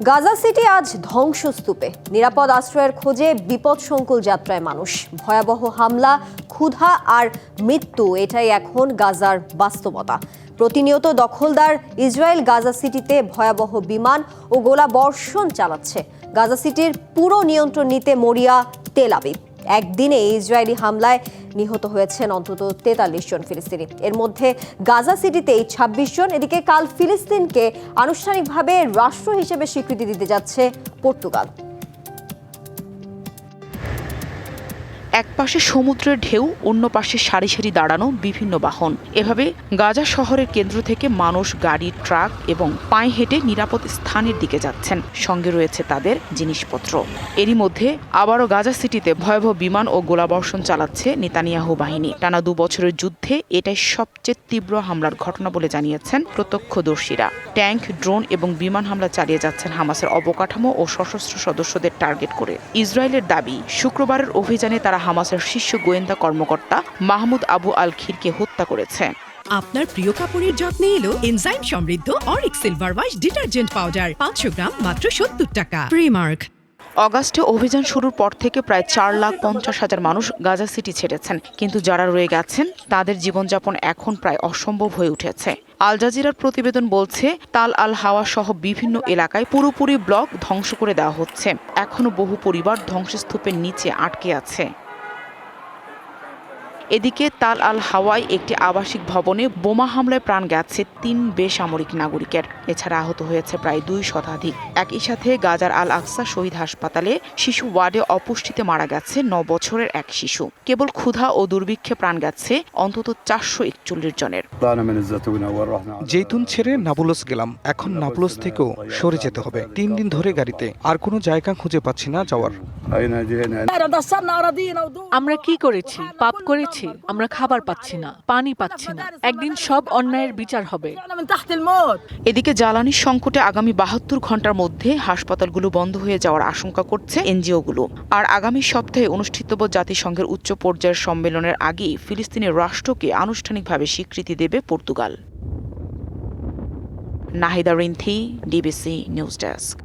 Gaza city আজ ধ্বংসস্তূপে। নিরাপদ আশ্রয়ের খোঁজে বিপদসংকুল যাত্রায় মানুষ। ভয়াবহ হামলা, ক্ষুধা আর মৃত্যু, এটাই এখন গাজার বাস্তবতা। প্রতিনিয়ত দখলদার ইসরায়েল গাজা সিটিতে ভয়াবহ বিমান ও গোলা বর্ষণ চালাচ্ছে। গাজা সিটির পুরো নিয়ন্ত্রণ নিতে মরিয়া তেল আবিব। একদিনে ইসরায়েলি হামলায় নিহত হয়েছেন অন্তত তেতাল্লিশ জন ফিলিস্তিনি। এর মধ্যে গাজা সিটিতেই ছাব্বিশ জন, এদিকে কাল ফিলিস্তিনকে আনুষ্ঠানিকভাবে রাষ্ট্র হিসেবে স্বীকৃতি দিতে যাচ্ছে পর্তুগাল। এক পাশে সমুদ্রের ঢেউ, অন্য পাশে সারি সারি দাঁড়ানো বিভিন্ন বাহন। এভাবে গাজা শহরের কেন্দ্র থেকে মানুষ, গাড়ি, ট্রাক এবং পায়ে হেঁটে নিরাপদ স্থানের দিকে যাচ্ছেন। সঙ্গে রয়েছে তাদের জিনিসপত্র। এরই মধ্যে আবারও গাজা সিটিতে ভয়াবহ বিমান ও গোলাবর্ষণ চালাচ্ছে নেতানিয়াহু বাহিনী। টানা দু বছরের যুদ্ধে এটাই সবচেয়ে তীব্র হামলার ঘটনা বলে জানিয়েছেন প্রত্যক্ষদর্শীরা। ট্যাঙ্ক ড্রোন এবং বিমান হামলা চালিয়ে যাচ্ছেন হামাসের অবকাঠামো ও সশস্ত্র সদস্যদের টার্গেট করে। ইসরায়েলের দাবি, শুক্রবারের অভিযানে তারা হামাসের শীর্ষ গোয়েন্দা কর্মকর্তা মাহমুদ আবু আল খিরকে হত্যা করেছে। আপনার প্রিয় কাপড়ের যত্নে এলো এনজাইম সমৃদ্ধ Arik silver wash detergent powder পাঁচশো গ্রাম মাত্র সত্তর টাকা। প্রিমার্ক অগাস্টে অভিযান শুরুর পর থেকে প্রায় চার লাখ পঞ্চাশ হাজার মানুষ গাজা সিটি ছেড়েছেন। কিন্তু যারা রয়ে গেছেন তাদের জীবনযাপন এখন প্রায় অসম্ভব হয়ে উঠেছে। আল জাজিরার প্রতিবেদন বলছে তাল আল হাওয়া সহ বিভিন্ন এলাকায় পুরোপুরি ব্লক ধ্বংস করে দেওয়া হচ্ছে। এখনও বহু পরিবার ধ্বংসস্তূপের নিচে আটকে আছে। এদিকে তাল আল হাওয়ায় একটি আবাসিক ভবনে বোমা হামলায় প্রাণ গেছে তিন বেসামরিক নাগরিকের। এছাড়া আহত হয়েছে প্রায় দুই শতাধিক। একই সাথে গাজার আল আকসা শহীদ হাসপাতালে শিশু ওয়ার্ডে অপুষ্টিতে মারা গেছে ন বছরের এক শিশু। কেবল ক্ষুধা ও দুর্ভিক্ষে প্রাণ গেছে অন্তত চারশো একচল্লিশ জনের। জেতুন ছেড়ে নাবুলস গেলাম। এখন নাবুলস থেকেও সরে যেতে হবে। তিন দিন ধরে গাড়িতে। আর কোনো জায়গা খুঁজে পাচ্ছি না যাওয়ার। আমরা কি করেছি? পাপ করেছি। আমরা খাবার পাচ্ছি না, পানি পাচ্ছি না, একদিন সব অন্যায়ের বিচার হবে। এদিকে জ্বালানি সংকটে আগামী বাহাত্তর ঘণ্টার মধ্যে হাসপাতালগুলো বন্ধ হয়ে যাওয়ার আশঙ্কা করছে এনজিওগুলো। আর আগামী সপ্তাহে অনুষ্ঠিতব্য জাতিসংঘের উচ্চ পর্যায়ের সম্মেলনের আগেই ফিলিস্তিনের রাষ্ট্রকে আনুষ্ঠানিকভাবে স্বীকৃতি দেবে Portugal. Nahida Rinthi, DBC news desk.